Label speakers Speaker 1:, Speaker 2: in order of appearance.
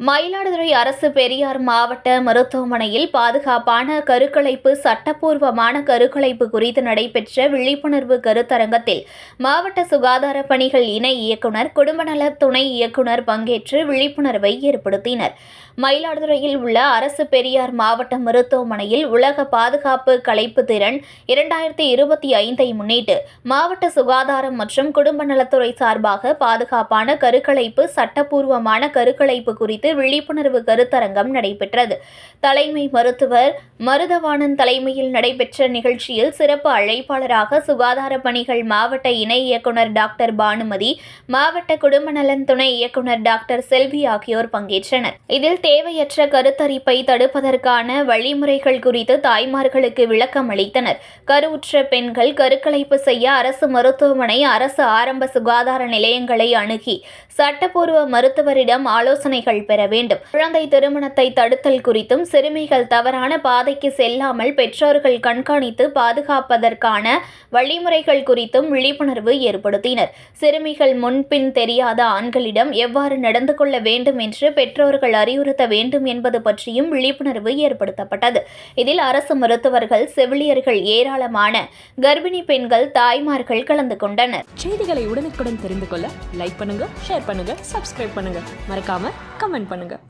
Speaker 1: மயிலாடுதுறை அரசு பெரியார் மாவட்ட மருத்துவமனையில் பாதுகாப்பான கருக்கலைப்பு சட்டப்பூர்வமான கருக்கலைப்பு குறித்து நடைபெற்ற விழிப்புணர்வு கருத்தரங்கத்தில் மாவட்ட சுகாதார பணிகள் இணை இயக்குனர் குடும்பநல துணை இயக்குனர் பங்கேற்று விழிப்புணர்வை ஏற்படுத்தினர். மயிலாடுதுறையில் உள்ள அரசு பெரியார் மாவட்ட மருத்துவமனையில் உலக பாதுகாப்பு கலைப்பு திறன் இரண்டாயிரத்தி இருபத்தி ஐந்தை முன்னிட்டு மாவட்ட சுகாதாரம் மற்றும் குடும்ப நலத்துறை சார்பாக பாதுகாப்பான கருக்கலைப்பு சட்டப்பூர்வமான கருக்கலைப்பு குறித்து விழிப்புணர்வு கருத்தரங்கம் நடைபெற்றது. தலைமை மருத்துவர் மருதவாணன் தலைமையில் நடைபெற்ற நிகழ்ச்சியில் சிறப்பு அழைப்பாளராக சுகாதார பணிகள் மாவட்ட இணை இயக்குனர் டாக்டர் பானுமதி மாவட்ட குடும்ப நலன் துணை இயக்குனர் டாக்டர் செல்வி ஆகியோர் பங்கேற்றனர். இதில் தேவையற்ற கருத்தரிப்பை தடுப்பதற்கான வழிமுறைகள் குறித்து தாய்மார்களுக்கு விளக்கம் அளித்தனர். கருவுற்ற பெண்கள் கருக்கலைப்பு செய்ய அரசு மருத்துவமனை அரசு ஆரம்ப சுகாதார நிலையங்களை அணுகி சட்டப்பூர்வ மருத்துவரிடம் ஆலோசனைகள் பெற வேண்டும். குழந்தை திருமணத்தை தடுத்தல் குறித்தும் சிறுமிகள் தவறான பாதைக்கு செல்லாமல் பெற்றோர்கள் கண்காணித்து பாதுகாப்பதற்கான வழிமுறைகள் குறித்தும் விழிப்புணர்வு ஏற்படுத்தினர். சிறுமிகள் முன்பின் தெரியாத ஆண்களிடம் எவ்வாறு நடந்து கொள்ள வேண்டும் என்று பெற்றோர்கள் அறிவுறுத்த வேண்டும் என்பது பற்றியும் விழிப்புணர்வு ஏற்படுத்தப்பட்டது. இதில் அரசு மருத்துவர்கள் செவிலியர்கள் ஏராளமான கர்ப்பிணி பெண்கள் தாய்மார்கள் கலந்து கொண்டனர்.
Speaker 2: செய்திகளை உடனுக்குடன் தெரிந்து கொள்ள லைக் பண்ணுங்க ஷேர் பண்ணுங்க சப்ஸ்கிரைப் பண்ணுங்க. மறக்காம கமெண்ட் பண்ணுங்க.